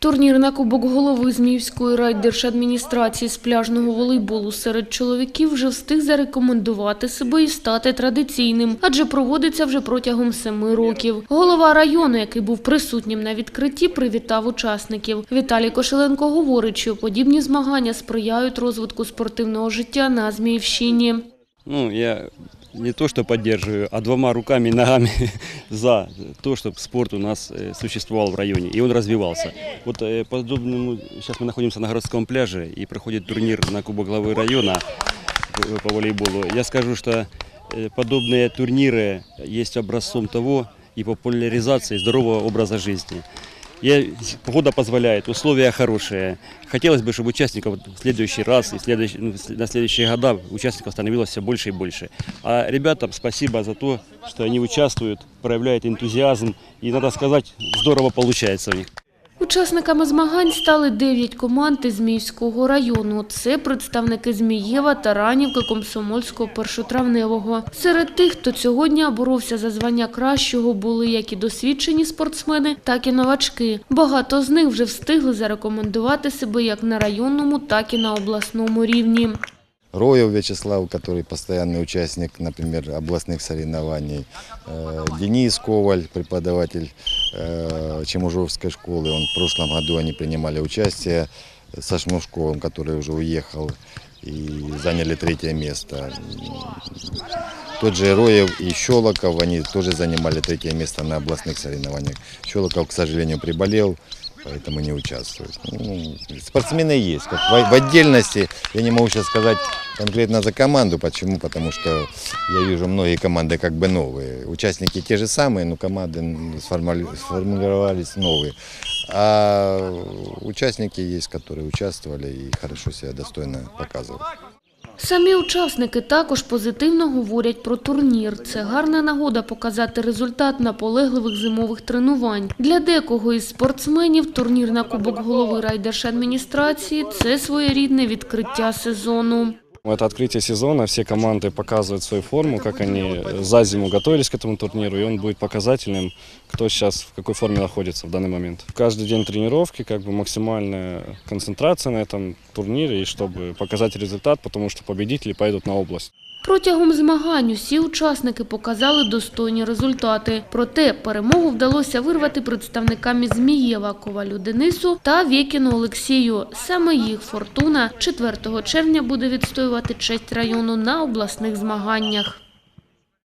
Турнір на Кубок голови Зміївської райдержадміністрації з пляжного волейболу серед чоловіків вже встиг зарекомендувати себе і стати традиційним, адже проводиться вже протягом семи років. Голова району, який був присутнім на відкритті, привітав учасників. Віталій Кошеленко говорить, що подібні змагання сприяють розвитку спортивного життя на Зміївщині. Ну, я не то что поддерживаю, а двумя руками и ногами за то, чтобы спорт у нас э, существовал в районе и он развивался. Вот э, подобному, сейчас мы находимся на городском пляже и проходит турнир на Кубок главы района э, по волейболу. Я скажу, что э, подобные турниры есть образцом того и популяризации здорового образа жизни. Я, погода позволяет, условия хорошие. Хотелось бы, чтобы участников в следующий раз и следующий- ну, на следующие года участников становилось все больше и больше. А ребятам спасибо за то, что они участвуют, проявляют энтузиазм. И, надо сказать, здорово получается у них. Учасниками змагань стали дев'ять команд із Зміївського району. Це представники Змієва, Таранівки, Комсомольського, Першотравневого. Серед тих, хто цього дня боровся за звання кращого, були як і досвідчені спортсмени, так і новачки. Багато з них вже встигли зарекомендувати себе як на районному, так і на обласному рівні. Роев Вячеслав, который постоянный участник, например, областных соревнований. Э, Денис Коваль, преподаватель э, Чемужовской школы. Он в прошлом году они принимали участие со Шмушковым, который уже уехал и заняли третье место. Тот же Роев и Щелоков, они тоже занимали третье место на областных соревнованиях. Щелоков, к сожалению, приболел, поэтому не участвует. Ну, спортсмены есть. Как в, в отдельности я не могу сейчас сказать конкретно за команду. Почему? Потому что я вижу многие команды как бы новые. Участники те же самые, но команды м, сформали- сформировались новые. А участники есть, которые участвовали и хорошо себя достойно показывают. Самі учасники також позитивно говорять про турнір. Це гарна нагода показати результат наполегливих зимових тренувань. Для декого із спортсменів турнір на Кубок голови райдержадміністрації – це своєрідне відкриття сезону. Это открытие сезона, все команды показывают свою форму, как они за зиму готовились к этому турниру, и он будет показательным, кто сейчас в какой форме находится в данный момент. Каждый день тренировки, как бы максимальная концентрация на этом турнире, и чтобы показать результат, потому что победители поедут на область. Протягом змагань усі учасники показали достойні результати. Проте перемогу вдалося вирвати представникам із Змієва Ковалю Денису та Вєкіну Олексію. Саме їх фортуна 4 червня буде відстоювати честь району на обласних змаганнях.